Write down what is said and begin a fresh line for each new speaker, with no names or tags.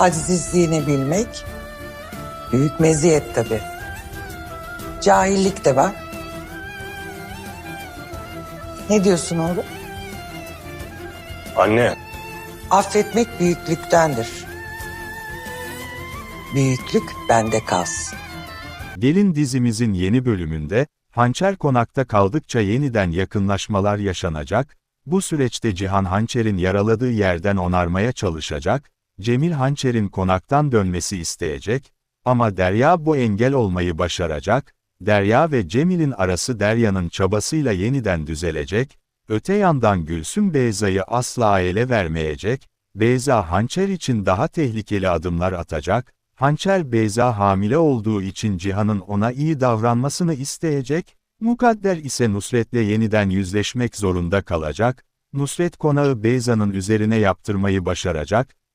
Azizliğini bilmek büyük meziyet tabii. Cahillik de var. Ne diyorsun oğlum?
Anne,
Affetmek büyüklüktendir. Büyüklük bende kalsın.
Gelin dizimizin yeni bölümünde, Hançer konakta kaldıkça yeniden yakınlaşmalar yaşanacak, bu süreçte Cihan Hançer'in yaraladığı yerden onarmaya çalışacak, Cemil Hançer'in konaktan dönmesi isteyecek, ama Derya bu engel olmayı başaracak, Derya ve Cemil'in arası Derya'nın çabasıyla yeniden düzelecek, öte yandan Gülsüm Beyza'yı asla ele vermeyecek, Beyza Hançer için daha tehlikeli adımlar atacak, Hançer Beyza hamile olduğu için Cihan'ın ona iyi davranmasını isteyecek, Mukadder ise Nusret'le yeniden yüzleşmek zorunda kalacak, Nusret konağı Beyza'nın üzerine yaptırmayı başaracak,